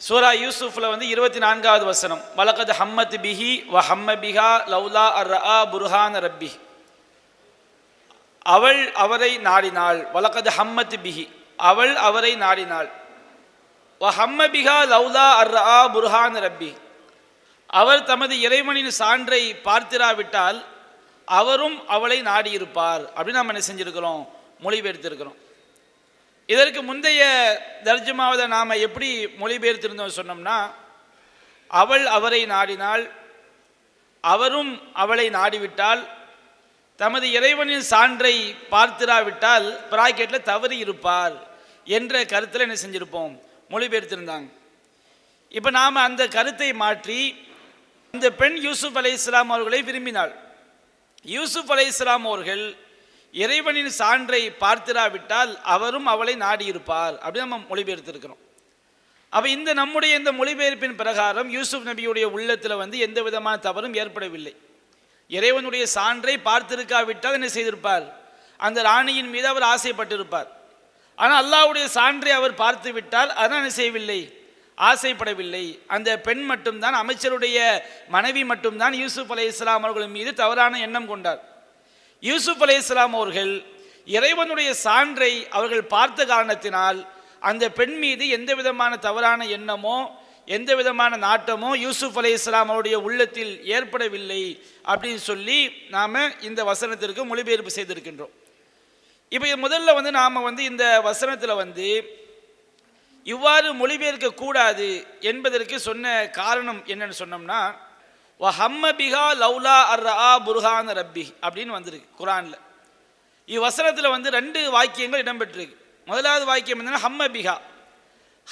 சூரா யூசுஃபில் வந்து இருபத்தி நான்காவது வசனம். வலகத் ஹம்மத் பிஹி வ ஹம்ம பிஹா லவ்லா அர் அ புர்ஹான் ரப்பி. அவள் அவரை நாடினாள். வலகத் ஹம்மத் பிஹி. அவள் அவரை நாடினாள். வ ஹம்ம பிஹா லவ்லா அர் அ புர்ஹான் ரப்பி. அவர் தமது இறைவனின் சான்றை பார்த்திராவிட்டால் அவரும் அவளை நாடியிருப்பார். அப்படின்னு நம்ம என்ன செஞ்சுருக்கிறோம்? மொழிபெயர்த்திருக்கிறோம். இதற்கு முந்தைய தர்ஜமாவதை நாம் எப்படி மொழிபெயர்த்திருந்தோம் சொன்னோம்னா அவள் அவரை நாடினாள் அவரும் அவளை நாடிவிட்டால் தமது இறைவனின் சான்றை பார்த்திராவிட்டால் பிராக்கெட்டில் தவறி இருப்பார் என்ற கருத்தில் என்ன செஞ்சிருப்போம்? மொழிபெயர்த்திருந்தாங்க. இப்போ நாம் அந்த கருத்தை மாற்றி இந்த பெண் யூசுப் அலை இஸ்லாம் அவர்களை விரும்பினாள். யூசுப் அலை இஸ்லாம் அவர்கள் இறைவனின் சான்றை பார்த்திராவிட்டால் அவரும் அவளை நாடியிருப்பார். அப்படின்னு நம்ம மொழிபெயர்த்திருக்கிறோம். அப்போ இந்த நம்முடைய இந்த மொழிபெயர்ப்பின் பிரகாரம் யூசுப் நபியுடைய உள்ளத்தில் வந்து எந்த விதமான தவறும் ஏற்படவில்லை. இறைவனுடைய சான்றை பார்த்திருக்காவிட்டால் என்ன செய்திருப்பார்? அந்த ராணியின் மீது அவர் ஆசைப்பட்டிருப்பார். ஆனால் அல்லாஹ்வுடைய சான்றை அவர் பார்த்து விட்டால் அதான் என்ன செய்யவில்லை? ஆசைப்படவில்லை. அந்த பெண் மட்டும்தான் அமைச்சருடைய மனைவி மட்டும்தான் யூசுப் அலை இஸ்லாம் அவர்கள் மீது தவறான எண்ணம் கொண்டார். யூசுப் அலை இஸ்லாம் அவர்கள் இறைவனுடைய சான்றை அவர்கள் பார்த்த காரணத்தினால் அந்த பெண் மீது எந்த விதமான தவறான எண்ணமோ எந்த விதமான நாட்டமோ யூசுப் அலை இஸ்லாம் அவருடைய உள்ளத்தில் ஏற்படவில்லை அப்படின்னு சொல்லி நாம் இந்த வசனத்திற்கு மொழிபெயர்ப்பு செய்திருக்கின்றோம். இப்போ முதல்ல வந்து நாம் வந்து இந்த வசனத்தில் வந்து இவ்வாறு மொழிபெயர்க்கக்கூடாது என்பதற்கு சொன்ன காரணம் என்னன்னு சொன்னோம்னா வ ஹம்ம பிகா லவ்லா அர் அ புர்ஹான ரப்பி அப்படின்னு வந்திருக்கு குரானில். இவ்வசனத்தில் வந்து ரெண்டு வாக்கியங்கள் இடம்பெற்றிருக்கு. முதலாவது வாக்கியம் என்னன்னா ஹம்ம பிகா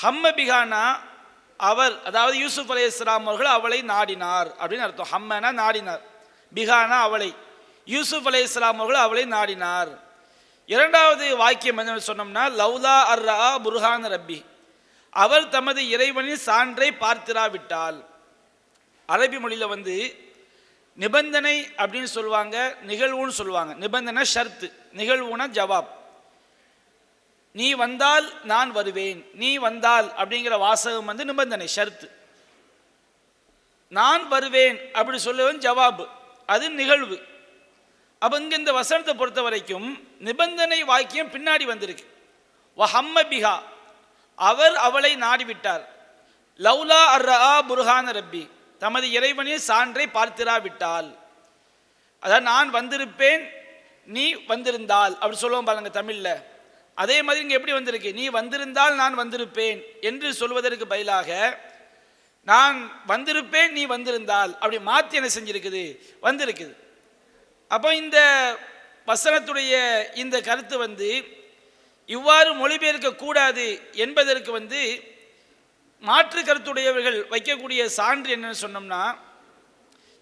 ஹம்ம பிகானா அவர் அதாவது யூசுப் அலி இஸ்லாம் அவர்கள் அவளை நாடினார் அப்படின்னு அர்த்தம். ஹம்மனா நாடினார். பிகானா அவளை. யூசுப் அலி இஸ்லாம் அவர்கள் அவளை நாடினார். இரண்டாவது வாக்கியம் என்னன்னு சொன்னோம்னா லவ்லா அர் அ புர்ஹான் ரப்பி. அவர் தமது இறைவனின் சான்றை பார்த்திராவிட்டால். அரபி மொழியில் வந்து நிபந்தனை அப்படின்னு சொல்லுவாங்க நிகழ்வுன்னு சொல்லுவாங்க. நிபந்தனை ஷர்த்து நிகழ்வுனா ஜவாப். நீ வந்தால் நான் வருவேன் நீ வந்தால் அப்படிங்கிற வாசகம் வந்து நிபந்தனை ஷர்த்து. நான் வருவேன் அப்படி சொல்லுவேன் ஜவாபு. அது நிகழ்வு. அப்போ இங்கே இந்த வசனத்தை பொறுத்த வரைக்கும் நிபந்தனை வாக்கியம் பின்னாடி வந்திருக்கு. வஹம்ம பிஹா அவர் அவளை நாடிவிட்டார். லவ்லா அர் ரஆ புர்ஹான ரப்பி. தமது இறைவனின் சான்றை பார்த்திராவிட்டால். அதாவது நான் வந்திருப்பேன் நீ வந்திருந்தால். அப்படி சொல்லுவோம் பாருங்க தமிழில். அதே மாதிரி இங்கே எப்படி வந்திருக்கு? நீ வந்திருந்தால் நான் வந்திருப்பேன் என்று சொல்வதற்கு பதிலாக நான் வந்திருப்பேன் நீ வந்திருந்தால். அப்படி மாற்றி என்ன செஞ்சிருக்குது? வந்திருக்குது. அப்போ இந்த வசனத்துடைய இந்த கருத்து வந்து இவ்வாறு மொழிபெயர்க்க கூடாது என்பதற்கு வந்து மாற்று கருத்துடையவர்கள் வைக்கக்கூடிய சான்று என்னன்னு சொன்னோம்னா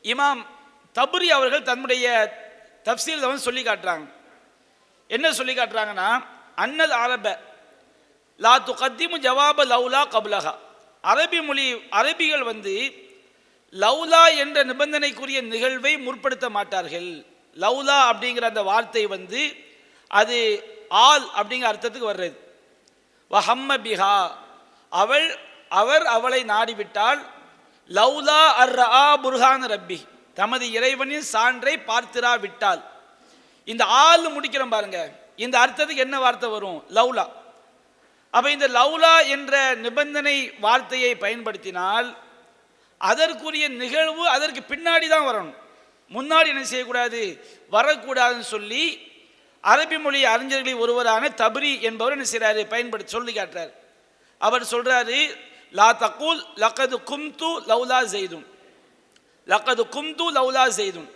இமாம் தபுரி அவர்கள் தன்னுடைய தப்சீல் வந்து சொல்லி காட்டுறாங்க. என்ன சொல்லி காட்டுறாங்கன்னா அன்னல் அரப லா துகத்திமு ஜவாப லவ்லா கபுலகா அரபி மொழி அரபிகள் வந்து லவ்லா என்ற நிபந்தனைக்குரிய நிகழ்வை முற்படுத்த மாட்டார்கள். லவ்லா அப்படிங்கிற அந்த வார்த்தை வந்து அது ஆல் அப்படிங்கிற அர்த்தத்துக்கு வர்றது. வஹம்ம பிஹா. அவள் அவர் அவளை நாடிவிட்டால் லவ்லா அர் ஆ புர்ஹான் ரப்பி. தமது இறைவனின் சான்றை பார்த்திரா விட்டால் இந்த ஆள் முடிக்கிறோம் பாருங்க. இந்த அர்த்தத்துக்கு என்ன வார்த்தை வரும்? லவ்லா அப்போ இந்த லவ்லா என்ற நிபந்தனை வார்த்தையை பயன்படுத்தினால் அதற்குரிய நிகழ்வு அதற்கு பின்னாடி தான் வரணும். முன்னாடி என்ன செய்யக்கூடாது? வரக்கூடாதுன்னு சொல்லி அரபி மொழி அறிஞர்களில் ஒருவரான தபரி என்பவர் என்ன செய்கிறாரு பயன்படுத்தி சொல்லி காட்டுறார். அவர் சொல்றாரு லா தக்கூல் லக்கது கும்து லவ்லா ஜெய்துன் லக்கது கும்து லவ்லா ஜெய்துன்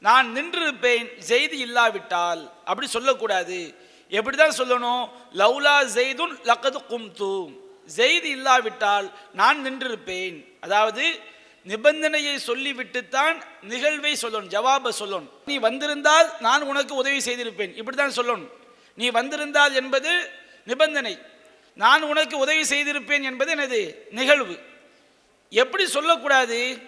நான் நின்றிருப்பேன் செய்தி இல்லாவிட்டால். அப்படி சொல்லக்கூடாது. எப்படி தான் சொல்லணும்? லவ்லா ஜெய்துன் லக்கது கும்து. செய்தி இல்லாவிட்டால் நான் நின்றிருப்பேன். அதாவது நிபந்தனையை சொல்லிவிட்டுத்தான் நிகழ்வை சொல்லணும் ஜவாபை சொல்லணும். நீ வந்திருந்தால் நான் உனக்கு உதவி செய்திருப்பேன். இப்படி தான் சொல்லணும். நீ வந்திருந்தால் என்பது நிபந்தனை. நான் உனக்கு உதவி செய்திருப்பேன் என்பது எனது நிகழ்வு. எப்படி சொல்லக்கூடாது?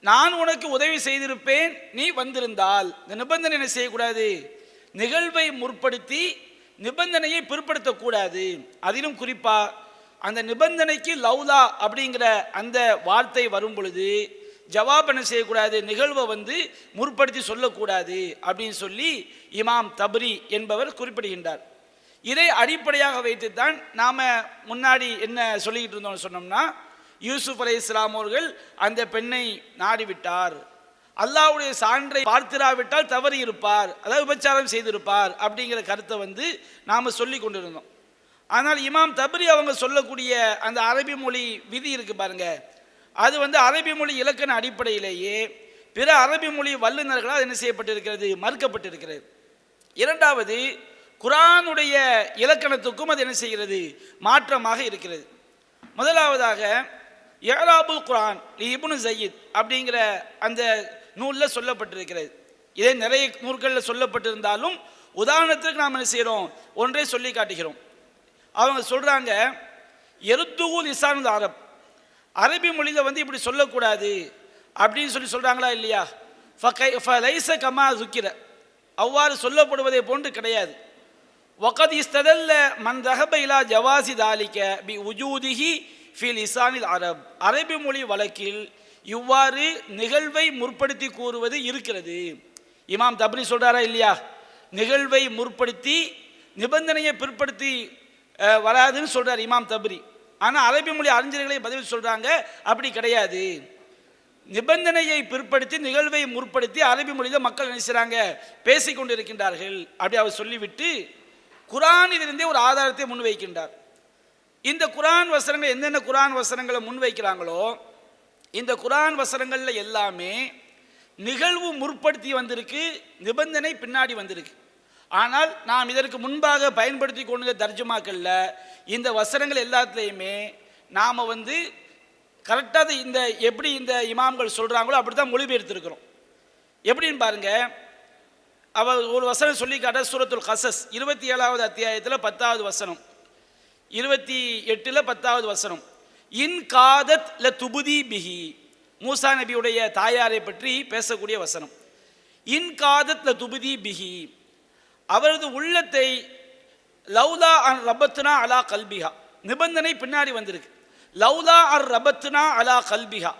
நான் உனக்கு உதவி செய்திருப்பேன் நீ வந்திருந்தால். இந்த நிபந்தனை என்ன செய்யக்கூடாது? நிகழ்வை முற்படுத்தி நிபந்தனையை பிற்படுத்தக்கூடாது. அதிலும் குறிப்பா அந்த நிபந்தனைக்கு லவ்லா அப்படிங்கிற அந்த வார்த்தை வரும் பொழுது ஜவாப் என்ன செய்யக்கூடாது? நிகழ்வை வந்து முற்படுத்தி சொல்லக்கூடாது அப்படின்னு சொல்லி இமாம் தபரி என்பவர் குறிப்பிடுகின்றார். இதை அடிப்படையாக வைத்து தான் நாம் முன்னாடி என்ன சொல்லிக்கிட்டு இருந்தோம்னு சொன்னோம்னா யூசுப் அலை இஸ்லாம் அவர்கள் அந்த பெண்ணை நாடிவிட்டார். அல்லாவுடைய சான்றை பார்த்திராவிட்டால் தவறி இருப்பார் அதாவது விபச்சாரம் செய்திருப்பார் அப்படிங்கிற கருத்தை வந்து நாம் சொல்லி கொண்டிருந்தோம். ஆனால் இமாம் தபரி அவங்க சொல்லக்கூடிய அந்த அரபி மொழி விதி இருக்கு பாருங்க. அது வந்து அரபி மொழி இலக்கண அடிப்படையிலேயே பிற அரபி மொழி வல்லுநர்களால் என்ன செய்யப்பட்டிருக்கிறது? மறுக்கப்பட்டிருக்கிறது. இரண்டாவது குரானுடைய இலக்கணத்துக்கும் அது என்ன செய்கிறது? மாற்றமாக இருக்கிறது. முதலாவதாக ஏராபுல் குரான் இபுனு ஜயீத் அப்படிங்கிற அந்த நூலில் சொல்லப்பட்டிருக்கிறது. இதே நிறைய நூல்களில் சொல்லப்பட்டிருந்தாலும் உதாரணத்திற்கு நாம் என்ன செய்கிறோம் ஒன்றே சொல்லி காட்டுகிறோம். அவங்க சொல்கிறாங்க எருத்துகு இசானுல் அரப். அரபி மொழியில் வந்து இப்படி சொல்லக்கூடாது அப்படின்னு சொல்லி சொல்கிறாங்களா இல்லையா? ஃபகை ஃபலைச கமா துக்கிற அவ்வாறு சொல்லப்படுவதை போன்று கிடையாது. وقد استدل من ذهب இலா ஜவாசி தாலிக்க பி في لسان இசானில் அரப் அரபி மொழி வழக்கில் இவ்வாறு நிகழ்வை முற்படுத்தி கூறுவது இருக்கிறது. இமாம் தப்ரி சொல்றாரா இல்லையா? நிகழ்வை முற்படுத்தி நிபந்தனையை பிற்படுத்தி வராதுன்னு சொல்றார் இமாம் தப்ரி. ஆனால் அரபி மொழி அறிஞர்களை பதில் சொல்றாங்க அப்படி கிடையாது. நிபந்தனையை பிற்படுத்தி நிகழ்வை முற்படுத்தி அரபி மொழியில் மக்கள் நினைச்சாங்க பேசிக் கொண்டிருக்கின்றார்கள் அப்படி அவர் சொல்லிவிட்டு குரானிலிருந்தே ஒரு ஆதாரத்தை முன்வைக்கின்றார். இந்த குரான் வசனங்கள் என்னென்ன குரான் வசனங்களை முன்வைக்கிறாங்களோ இந்த குரான் வசனங்களில் எல்லாமே நிகழ்வு முற்படுத்தி வந்திருக்கு நிபந்தனை பின்னாடி வந்திருக்கு. ஆனால் நாம் இதற்கு முன்பாக பயன்படுத்தி கொண்ட தர்ஜுமாக்கள்ல இந்த வசனங்கள் எல்லாத்துலேயுமே நாம் வந்து கரெக்டாக இந்த எப்படி இந்த இமாம்கள் சொல்கிறாங்களோ அப்படி தான் மொழிபெயர்த்திருக்கிறோம். எப்படின்னு பாருங்கள் அவர் ஒரு வசனம் சொல்லி காட்ட சூரத்துல் கசஸ் இருபத்தி ஏழாவது அத்தியாயத்தில் பத்தாவது வசனம். இருபத்தி எட்டில் பத்தாவது வசனம். இன் காதத் ல துபுதி பிஹி. மூசா நபியுடைய தாயாரை பற்றி பேசக்கூடிய வசனம். இன் காதத் ல துபுதி பிஹி. அவரது உள்ளத்தை லவ்லா அன் ரபத்னா அலா கல்பிஹா. நிபந்தனை பின்னாடி வந்திருக்கு. லவ்லா அர் ரபத்னா அலா கல்பிஹா.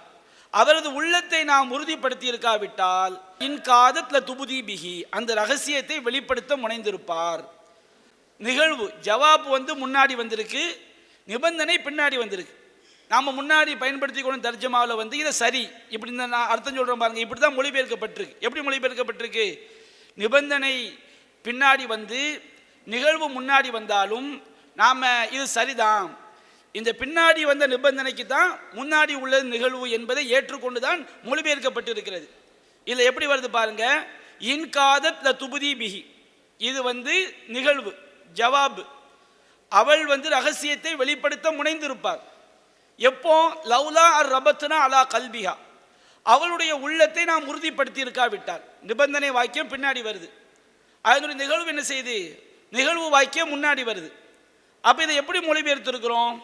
அவரது உள்ளத்தை நாம் உறுதிப்படுத்தி இருக்காவிட்டால் இன் காதத்ல துபுதி பிகி அந்த ரகசியத்தை வெளிப்படுத்த முனைந்திருப்பார். நிகழ்வு ஜவாப் வந்து முன்னாடி வந்திருக்கு நிபந்தனை பின்னாடி வந்திருக்கு. நாம் முன்னாடி பயன்படுத்தி கொண்ட தர்ஜமாவில் வந்து இதை சரி இப்படி இந்த நான் அர்த்தம் சொல்கிறேன் பாருங்க இப்படி தான் மொழிபெயர்க்கப்பட்டிருக்கு. எப்படி மொழிபெயர்க்கப்பட்டிருக்கு? நிபந்தனை பின்னாடி வந்து நிகழ்வு முன்னாடி வந்தாலும் நாம் இது சரிதான். இந்த பின்னாடி வந்த நிபந்தனைக்கு தான் முன்னாடி உள்ள நிகழ்வு என்பதை ஏற்றுக்கொண்டு தான் மொழிபெயர்க்கப்பட்டிருக்கிறது. இதில் எப்படி வருது பாருங்க? இன்காதத் ல துபுதி பிஹி. இது வந்து நிகழ்வு ஜவாபு. அவள் வந்து ரகசியத்தை வெளிப்படுத்த முனைந்திருப்பார். எப்போ? லவ்லா அர் ரபத்னா அலா கல்பிஹா. அவளுடைய உள்ளத்தை நாம் உறுதிப்படுத்தி இருக்காவிட்டால் நிபந்தனை வாக்கியம் பின்னாடி வருது. அதனுடைய நிகழ்வு என்ன செய்யுது நிகழ்வு வாக்கியம் முன்னாடி வருது. அப்போ இதை எப்படி மொழிபெயர்த்திருக்கிறோம்?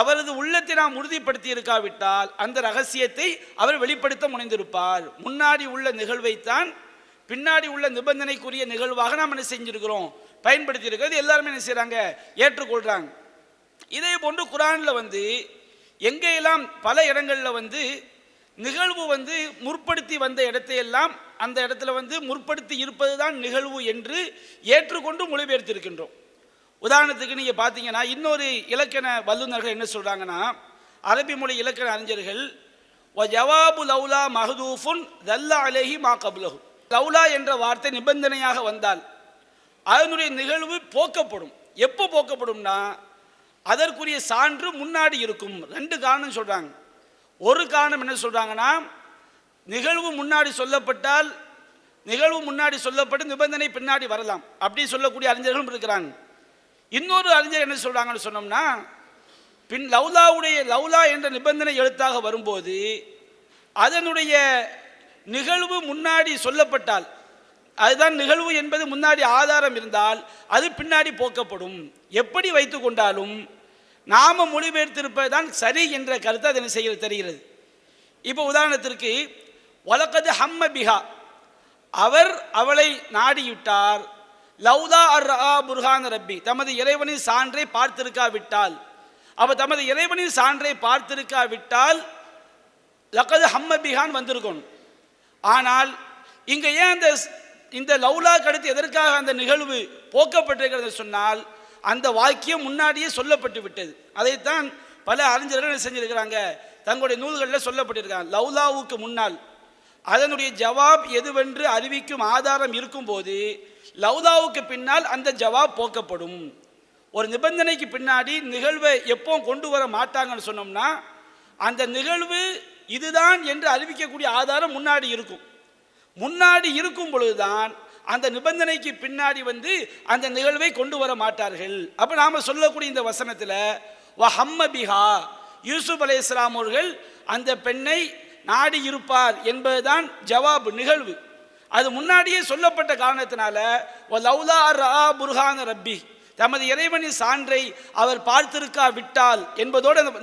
அவரது உள்ளத்தை நாம் உறுதிப்படுத்தி இருக்காவிட்டால் அந்த ரகசியத்தை அவர் வெளிப்படுத்த முனைந்திருப்பார். முன்னாடி உள்ள நிகழ்வைத்தான் பின்னாடி உள்ள நிபந்தனைக்குரிய நிகழ்வாக நாம் என்ன செஞ்சிருக்கிறோம்? பயன்படுத்தி இருக்கிறது எல்லாருமே என்ன செய்கிறாங்க ஏற்றுக்கொள்கிறாங்க இதே போன்று குரானில் வந்து எங்கெல்லாம் பல இடங்களில் வந்து நிகழ்வு வந்து முற்படுத்தி வந்த இடத்தையெல்லாம் அந்த இடத்துல வந்து முற்படுத்தி இருப்பது தான் நிகழ்வு என்று ஏற்றுக்கொண்டு மொழிபெயர்த்திருக்கின்றோம். உதாரணத்துக்கு நீங்கள் பார்த்தீங்கன்னா இன்னொரு இலக்கண வல்லுநர்கள் என்ன சொல்கிறாங்கன்னா அரபி மொழி இலக்கண அறிஞர்கள் ஜவாபு லவ்லா மஹதூஃபுன் தல்லா அலேஹி மா கபுலஹு. லவ்லா என்ற வார்த்தை நிபந்தனையாக வந்தால் அதனுடைய நிகழ்வு போக்கப்படும். எப்போ போக்கப்படும்னா அதற்குரிய சான்று முன்னாடி இருக்கும். ரெண்டு காரணம் சொல்கிறாங்க ஒரு காரணம் என்ன சொல்கிறாங்கன்னா நிகழ்வு முன்னாடி சொல்லப்பட்டால் நிகழ்வு முன்னாடி சொல்லப்பட்டு நிபந்தனை பின்னாடி வரலாம். அப்படி சொல்லக்கூடிய அறிஞர்களும் இருக்கிறாங்க. இன்னொரு அறிஞர் என்ன சொல்கிறாங்கன்னு சொன்னோம்னா பின் லவ்லாவுடைய லவ்லா என்ற நிபந்தனை எழுத்தாக வரும்போது அதனுடைய நிகழ்வு முன்னாடி சொல்லப்பட்டால் அதுதான் நிகழ்வு என்பது முன்னாடி ஆதாரம் இருந்தால் அது பின்னாடி போக்கப்படும். எப்படி வைத்து கொண்டாலும் நாம மொழிபெயர்த்திருப்பது தான் சரி என்ற கருத்து அதனை செய்ய தெரிகிறது. இப்போ உதாரணத்திற்கு வழக்கது ஹம்ம பிகா அவர் அவளை நாடிவிட்டார். லவ்தா அர் ரா புர்ஹான் ரப்பி. தமது இறைவனின் சான்றை பார்த்திருக்காவிட்டால். அவள் தமது இறைவனின் சான்றை பார்த்திருக்காவிட்டால் லக்கது ஹம்ம பிஹான் வந்திருக்கணும் ஆனால் இங்கே ஏன் அந்த இந்த லவ்லாக்கு அடுத்து எதற்காக அந்த நிகழ்வு போக்கப்பட்டிருக்கிறது சொன்னால் அந்த வாக்கியம் முன்னாடியே சொல்லப்பட்டு விட்டது. அதைத்தான் பல அறிஞர்கள் செஞ்சிருக்கிறாங்க தங்களுடைய நூல்களில் சொல்லப்பட்டிருக்காங்க. லவ்லாவுக்கு முன்னால் அதனுடைய ஜவாப் எதுவென்று அறிவிக்கும் ஆதாரம் இருக்கும்போது லவ்தாவுக்கு பின்னால் அந்த ஜவாப் போக்கப்படும். ஒரு நிபந்தனைக்கு பின்னாடி நிகழ்வை எப்போ கொண்டு வர மாட்டாங்கன்னு சொன்னோம்னா அந்த நிகழ்வு இதுதான் என்று அறிவிக்கக்கூடிய ஆதாரம் முன்னாடி இருக்கும். முன்னாடி இருக்கும் பொழுதுதான் அந்த நிபந்தனைக்கு பின்னாடி வந்து அந்த நிகழ்வை கொண்டு வர மாட்டார்கள். அப்போ நாம் சொல்லக்கூடிய இந்த வசனத்தில் வஹம்ம பிஹா. யூசுப் அலைஹிஸ்ஸலாம் அவர்கள் அந்த பெண்ணை நாடி இருப்பார் என்பதுதான் ஜவாப் நிகழ்வு. அது முன்னாடியே சொல்லப்பட்ட காரணத்தினால லவ்லா ரா புர்ஹான ரப்பி. தமது இறைவனின் சான்றை அவர் பார்த்திருக்கா விட்டால் என்பதோடு அது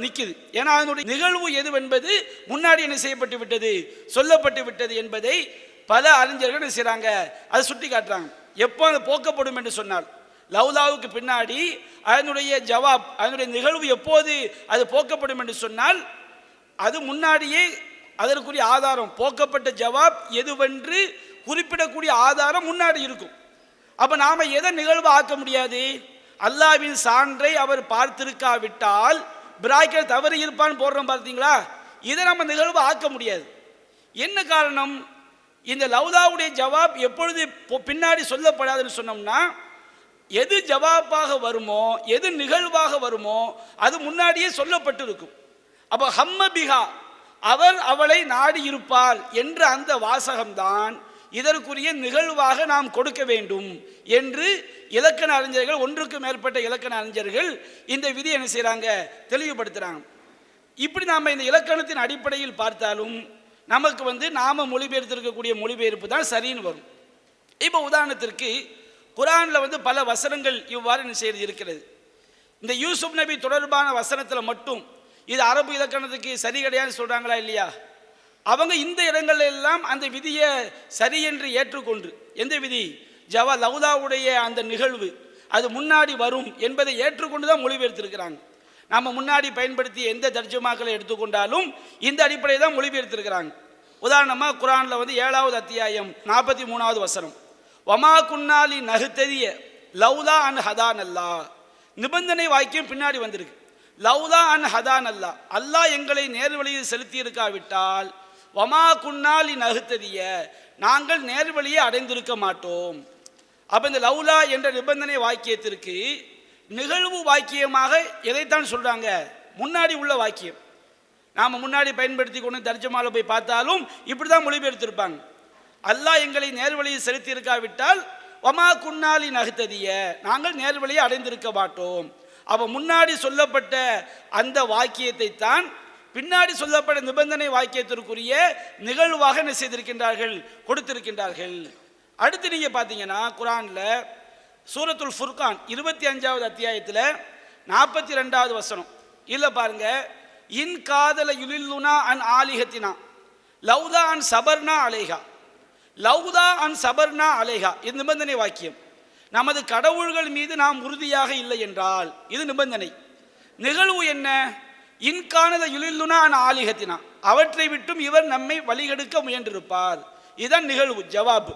ஏன்னா அதனுடைய நிகழ்வு எதுவென்பது முன்னாடி என்ன செய்யப்பட்டு விட்டது சொல்லப்பட்டு விட்டது என்பதை பல அறிஞர்கள் என்ன செய்கிறாங்க அதை சுட்டி காட்டுறாங்க. எப்போ அது போக்கப்படும் என்று சொன்னால் லவ்லாவுக்கு பின்னாடி அதனுடைய ஜவாப் அதனுடைய நிகழ்வு எப்போது அது போக்கப்படும் என்று சொன்னால் அது முன்னாடியே அதற்குரிய ஆதாரம் போக்கப்பட்ட ஜவாப் எதுவென்று குறிப்பிடக்கூடிய ஆதாரம் முன்னாடி இருக்கும். அப்போ நாம் எதை நிகழ்வு ஆக்க முடியாது? அல்லாவின் சான்றை அவர் பார்த்திருக்காவிட்டால் பிராய்க்கர் தவறு இருப்பான்னு போடுறோம் பார்த்தீங்களா? இதை நம்ம நிகழ்வு ஆக்க முடியாது. என்ன காரணம்? இந்த லவ்தாவுடைய ஜவாப் எப்பொழுது பின்னாடி சொல்லப்படாதுன்னு சொன்னோம்னா எது ஜவாபாக வருமோ எது நிகழ்வாக வருமோ அது முன்னாடியே சொல்லப்பட்டு இருக்கும் அப்போ ஹம்ம பிஹா அவர் அவளை நாடியிருப்பாள் என்ற அந்த வாசகம்தான் இதற்குரிய நிகழ்வாக நாம் கொடுக்க வேண்டும் என்று இலக்கண அறிஞர்கள் ஒன்றுக்கு மேற்பட்ட இலக்கண அறிஞர்கள் இந்த விதி என்ன செய்கிறாங்க தெளிவுபடுத்துகிறாங்க இப்படி நாம் இந்த இலக்கணத்தின் அடிப்படையில் பார்த்தாலும் நமக்கு வந்து நாம மொழிபெயர்த்திருக்கக்கூடிய மொழிபெயர்ப்பு தான் சரின்னு வரும். இப்போ உதாரணத்திற்கு குரானில் வந்து பல வசனங்கள் இவ்வாறு என்ன செய்து இருக்கிறது. இந்த யூசுப் நபி தொடர்பான வசனத்தில் மட்டும் இது அரபு இலக்கணத்துக்கு சரி கிடையாதுன்னு சொல்கிறாங்களா இல்லையா? அவங்க இந்த இடங்கள்ல எல்லாம் அந்த விதியை சரி என்று ஏற்றுக்கொண்டு எந்த விதி? ஜவா லவுதாவுடைய அந்த நிகழ்வு அது முன்னாடி வரும் என்பதை ஏற்றுக்கொண்டு தான் மொழிபெயர்த்திருக்கிறாங்க. நம்ம முன்னாடி பயன்படுத்திய எந்த தர்ஜமாக்களை எடுத்துக்கொண்டாலும் இந்த அடிப்படையில் தான் மொழிபெயர்த்திருக்கிறாங்க. உதாரணமாக குரானில் வந்து ஏழாவது அத்தியாயம் நாற்பத்தி மூணாவது வசனம். வமா குன்னாலி நகுத்தெரிய லவ்லா அன் ஹதான் அல்லா நிபந்தனை வாக்கியம் பின்னாடி வந்திருக்கு. லவ்லா அன் ஹதான் அல்லா அல்லாஹ் எங்களை நேர்வழியில் செலுத்தி இருக்காவிட்டால் வமா குன்னாலி நகுத்ததிய. நாங்கள் நேர்வழியை அடைந்திருக்க மாட்டோம். அப்போ இந்த லவ்லா என்ற நிபந்தனை வாக்கியத்திற்கு நிகழ்வு வாக்கியமாக எதைத்தான் சொல்கிறாங்க முன்னாடி உள்ள வாக்கியம். நாம் முன்னாடி பயன்படுத்தி கொண்டு தர்ஜமால போய் பார்த்தாலும் இப்படி தான் மொழிபெயர்த்திருப்பாங்க. அல்லாஹ் எங்களை நேர்வழியில் செலுத்தி இருக்காவிட்டால் வமா குன்னாலி நகுத்ததிய. நாங்கள் நேர்வழியை அடைந்திருக்க மாட்டோம். அப்ப முன்னாடி சொல்லப்பட்ட அந்த வாக்கியத்தை தான் பின்னாடி சொல்லப்பட்ட நிபந்தனை வாக்கியத்திற்குரிய நிகழ்வாக என்ன செய்திருக்கின்றார்கள்? கொடுத்திருக்கின்றார்கள். அடுத்து நீங்க பார்த்தீங்கன்னா குரான்ல சூரத்துல் ஃபுர்கான் இருபத்தி அஞ்சாவது அத்தியாயத்தில் நாற்பத்தி ரெண்டாவது வசனம். இல்லை பாருங்க இன் காதல யுலில்லுனா அன் ஆலிகத்தினா லவ்தா அன் சபர்னா அலேகா லவ்தா அன் சபர்னா அலேகா இது நிபந்தனை வாக்கியம். நமது கடவுள்கள் மீது நாம் உறுதியாக இல்லை என்றால் இது நிபந்தனை. நிகழ்வு என்ன? இன்கானத யுலில்லுனா ஆலிகத்தினா. அவற்றை விட்டும் இவர் நம்மை வழிகெடுக்க முயன்றிருப்பார். இதுதான் நிகழ்வு ஜவாபு.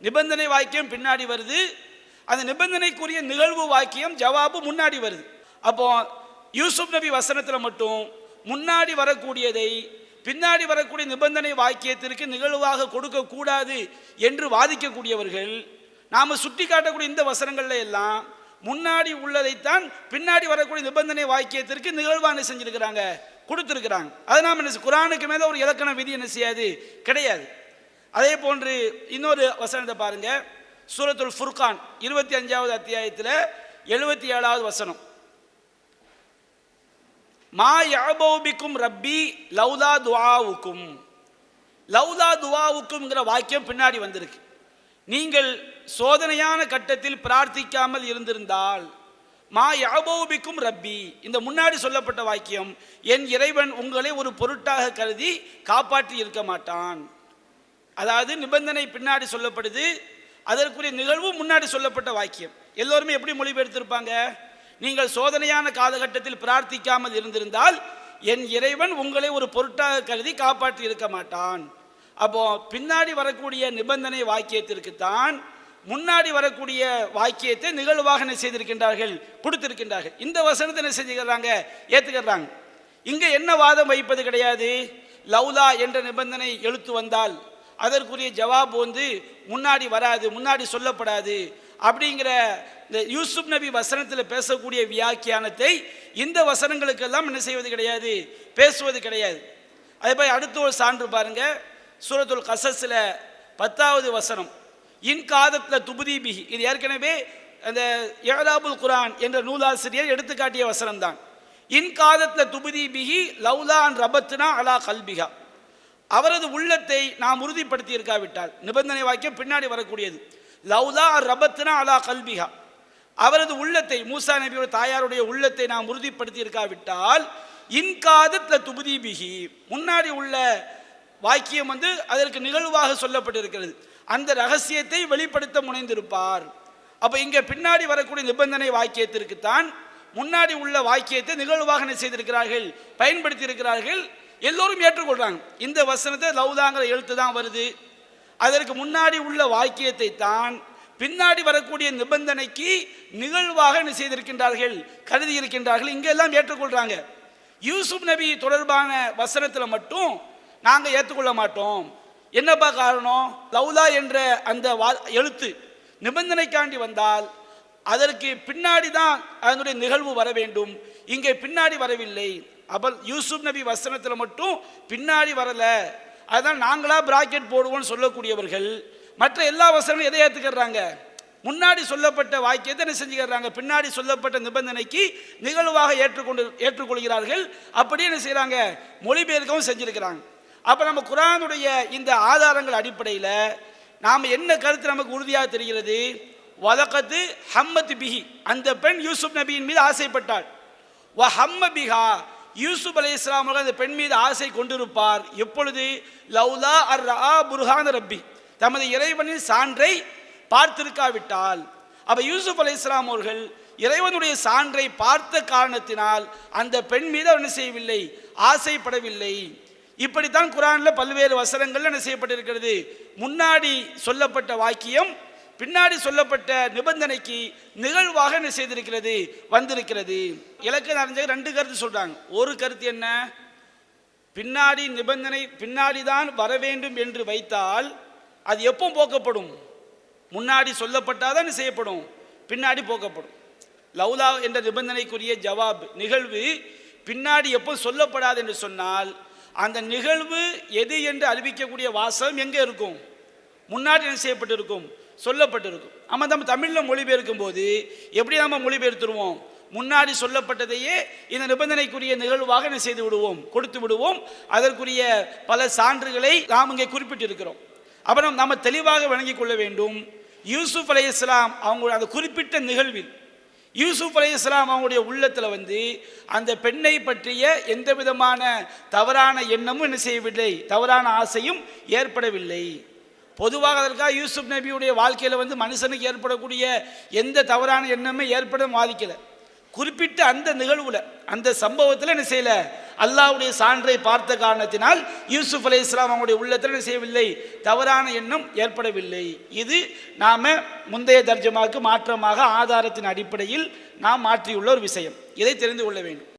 நிபந்தனை வாக்கியம் பின்னாடி வருது. அந்த நிபந்தனைக்குரிய நிகழ்வு வாக்கியம் ஜவாபு முன்னாடி வருது. அப்போ யூசுப் நபி வசனத்தில் மட்டும் முன்னாடி வரக்கூடியதை பின்னாடி வரக்கூடிய நிபந்தனை வாக்கியத்திற்கு நிகழ்வாக கொடுக்கக்கூடாது என்று வாதிக்கக்கூடியவர்கள் நாம் சுட்டி காட்டக்கூடிய இந்த வசனங்கள்ல எல்லாம் முன்னாடி உள்ளதைத்தான் பின்னாடி வரக்கூடிய நிபந்தனை வாக்கியத்திற்கு நிகழ்வான செஞ்சிருக்கிறாங்க கொடுத்துருக்கிறாங்க. அது நாம் என்ன குரானுக்கு மேலே ஒரு இலக்கண விதி என்ன செய்யாது? கிடையாது. அதே போன்று இன்னொரு வசனத்தை பாருங்க. சூரத்துல் ஃபுர்கான் இருபத்தி அஞ்சாவது அத்தியாயத்தில் எழுபத்தி ஏழாவது வசனம். மா யாபௌபிக்கும் ரப்பி லவ்லா துவாவுக்கும் லவ்லா துவாவுக்கும்ங்கிற வாக்கியம் பின்னாடி வந்திருக்கு. நீங்கள் சோதனையான கட்டத்தில் பிரார்த்திக்காமல் இருந்திருந்தால் மா யாபோபிக்கும் ரப்பி. இந்த முன்னாடி சொல்லப்பட்ட வாக்கியம் என் இறைவன் உங்களை ஒரு பொருட்டாக கருதி காப்பாற்றி இருக்க மாட்டான். அதாவது நிபந்தனை பின்னாடி சொல்லப்படுது அதற்குரிய நிகழ்வு முன்னாடி சொல்லப்பட்ட வாக்கியம். எல்லோருமே எப்படி மொழிபெயர்த்திருப்பாங்க? நீங்கள் சோதனையான காலகட்டத்தில் பிரார்த்திக்காமல் இருந்திருந்தால் என் இறைவன் உங்களை ஒரு பொருட்டாக கருதி காப்பாற்றி இருக்க மாட்டான். அப்போ பின்னாடி வரக்கூடிய நிபந்தனை வாக்கியத்திற்குத்தான் முன்னாடி வரக்கூடிய வாக்கியத்தை நிகழ்வாக என்ன செய்திருக்கின்றார்கள்? கொடுத்திருக்கின்றார்கள். இந்த வசனத்தை என்ன செஞ்சுக்கிறாங்க? ஏத்துக்கிறாங்க. இங்க என்ன வாதம் வைப்பது கிடையாது? லவ்லா என்ற நிபந்தனை எழுத்து வந்தால் அதற்குரிய ஜவாப் வந்து முன்னாடி வராது முன்னாடி சொல்லப்படாது அப்படிங்கிற இந்த யூசுப் நபி வசனத்தில் பேசக்கூடிய வியாக்கியானத்தை இந்த வசனங்களுக்கெல்லாம் என்ன செய்வது கிடையாது? பேசுவது கிடையாது. அதே போய் அடுத்த ஒரு சான்று பாருங்கள் சூரத்துல் கசஸில் பத்தாவது வசனம். இன் காதத்தில் துபுதி பிஹி. இது ஏற்கனவே அந்த ஏலாபுல் குரான் என்ற நூலாசிரியர் எடுத்துக்காட்டிய வசனம் தான் இன் காதத்தில் துபுதி பிஹி லவ்லான் ரபத்னா அலா கல்பிகா அவரது உள்ளத்தை நாம் உறுதிப்படுத்தி இருக்காவிட்டால் நிபந்தனை வாக்கியம் பின்னாடி வரக்கூடியது. லவ்லா ரபத்னா அலா கல்பிகா அவரது உள்ளத்தை மூசா நபியோட தாயாருடைய உள்ளத்தை நாம் உறுதிப்படுத்தி இருக்காவிட்டால் இன்காதத்தில் துபுதி பிகி முன்னாடி உள்ள வாக்கியம் வந்து அதற்கு நிகழ்வாக சொல்லப்பட்டிருக்கிறது. அந்த ரகசியத்தை வெளிப்படுத்த முனைந்திருப்பார். அப்போ இங்கே பின்னாடி வரக்கூடிய நிபந்தனை வாக்கியத்திற்குத்தான் முன்னாடி உள்ள வாக்கியத்தை நிகழ்வாக என்ன செய்திருக்கிறார்கள்? பயன்படுத்தி இருக்கிறார்கள் எல்லோரும் ஏற்றுக்கொள்கிறாங்க இந்த வசனத்தை லவ்தாங்கிற எழுத்து தான் வருது. அதற்கு முன்னாடி உள்ள வாக்கியத்தை தான் பின்னாடி வரக்கூடிய நிபந்தனைக்கு நிகழ்வாக என்ன செய்திருக்கின்றார்கள்? கருதி இருக்கின்றார்கள். இங்கே எல்லாம் யூசுப் நபி தொடர்பான வசனத்தில் மட்டும் நாங்கள் ஏற்றுக்கொள்ள மாட்டோம். என்னப்பா காரணம்? லவ்லா என்ற அந்த வா எழுத்து நிபந்தனைக்காண்டி வந்தால் அதற்கு பின்னாடி தான் அதனுடைய நிகழ்வு வர வேண்டும். இங்கே பின்னாடி வரவில்லை. அப்பல் யூசுப் நபி வசனத்தில் மட்டும் பின்னாடி வரலை. அதான் நாங்களா பிராக்கெட் போடுவோம்னு சொல்லக்கூடியவர்கள். மற்ற எல்லா வசனங்களும் எதை ஏற்றுக்கிறாங்க முன்னாடி சொல்லப்பட்ட வாக்கியத்தை என்ன செஞ்சுக்கிறாங்க? பின்னாடி சொல்லப்பட்ட நிபந்தனைக்கு நிகழ்வாக ஏற்றுக்கொண்டு ஏற்றுக்கொள்கிறார்கள். அப்படியே என்ன செய்கிறாங்க மொழிபெயர்க்கவும் செஞ்சுருக்கிறாங்க. அப்போ நம்ம குரானுடைய இந்த ஆதாரங்கள் அடிப்படையில் நாம் என்ன கருத்து நமக்கு உறுதியாக தெரிகிறது? வதக்கத்து ஹம்மத் பிஹி. அந்த பெண் யூசுப் நபியின் மீது ஆசைப்பட்டாள். வ ஹம்ம பிஹா. யூசுப் அலி இஸ்லாம் அந்த பெண் மீது ஆசை கொண்டிருப்பார். எப்பொழுது? லவ்லா அர் ரா புர்ஹான் ரப்பி. தமது இறைவனின் சான்றை பார்த்திருக்காவிட்டால். அப்போ யூசுப் அலி இஸ்லாம் அவர்கள் இறைவனுடைய சான்றை பார்த்த காரணத்தினால் அந்த பெண் மீது அவர் செய்யவில்லை? ஆசைப்படவில்லை. இப்படித்தான் குரான்ல பல்வேறு வசனங்கள் என்ன செய்யப்பட்டிருக்கிறது? முன்னாடி சொல்லப்பட்ட வாக்கியம் பின்னாடி சொல்லப்பட்ட நிபந்தனைக்கு நிகழ்வாக என்ன செய்திருக்கிறது? வந்திருக்கிறது. இலக்கண அறிஞர் ரெண்டு கருத்து சொல்றாங்க. ஒரு கருத்து என்ன? பின்னாடி நிபந்தனை பின்னாடி தான் வர வேண்டும் என்று வைத்தால் அது எப்போ போக்கப்படும்? முன்னாடி சொல்லப்பட்டாதான் என்ன செய்யப்படும்? பின்னாடி போக்கப்படும். லவ்லா என்ற நிபந்தனைக்குரிய ஜவாப் நிகழ்வு பின்னாடி எப்போ சொல்லப்படாது என்று சொன்னால் அந்த நிகழ்வு எது என்று அறிவிக்கக்கூடிய வாசகம் எங்கே இருக்கும்? முன்னாடி என்ன செய்யப்பட்டிருக்கும்? சொல்லப்பட்டிருக்கும். நம்ம நம்ம தமிழில் மொழிபெயர்க்கும் போது எப்படி நம்ம மொழிபெயர்த்துருவோம்? முன்னாடி சொல்லப்பட்டதையே இந்த நிபந்தனைக்குரிய நிகழ்வாக என்ன செய்து விடுவோம்? கொடுத்து விடுவோம். அதற்குரிய பல சான்றுகளை நாம் இங்கே குறிப்பிட்டிருக்கிறோம். அப்புறம் நம்ம தெளிவாக வழங்கிக் கொள்ள வேண்டும். யூசுப் அலை இஸ்லாம் அவங்க அந்த குறிப்பிட்ட நிகழ்வில் யூசுப் அலி இஸ்லாம் அவங்களுடைய உள்ளத்தில் வந்து அந்த பெண்ணை பற்றிய எந்த விதமான தவறான எண்ணமும் என்ன செய்யவில்லை தவறான ஆசையும் ஏற்படவில்லை. பொதுவாக அதற்காக யூசுப் நபியுடைய வாழ்க்கையில் வந்து மனுஷனுக்கு ஏற்படக்கூடிய எந்த தவறான எண்ணமே ஏற்பட பாதிக்கலை குறிப்பிட்ட அந்த நிகழ்வுல அந்த சம்பவத்தில் என்ன செய்யல? அல்லாவுடைய சான்றை பார்த்த காரணத்தினால் யூசுப் அலி இஸ்லாம் அவங்களுடைய உள்ளத்தில் என்ன செய்யவில்லை? தவறான எண்ணம் ஏற்படவில்லை. இது நாம் முந்தைய தர்ஜமாக்கு மாற்றமாக ஆதாரத்தின் அடிப்படையில் நாம் மாற்றியுள்ள ஒரு விஷயம். இதை தெரிந்து கொள்ள வேண்டும்.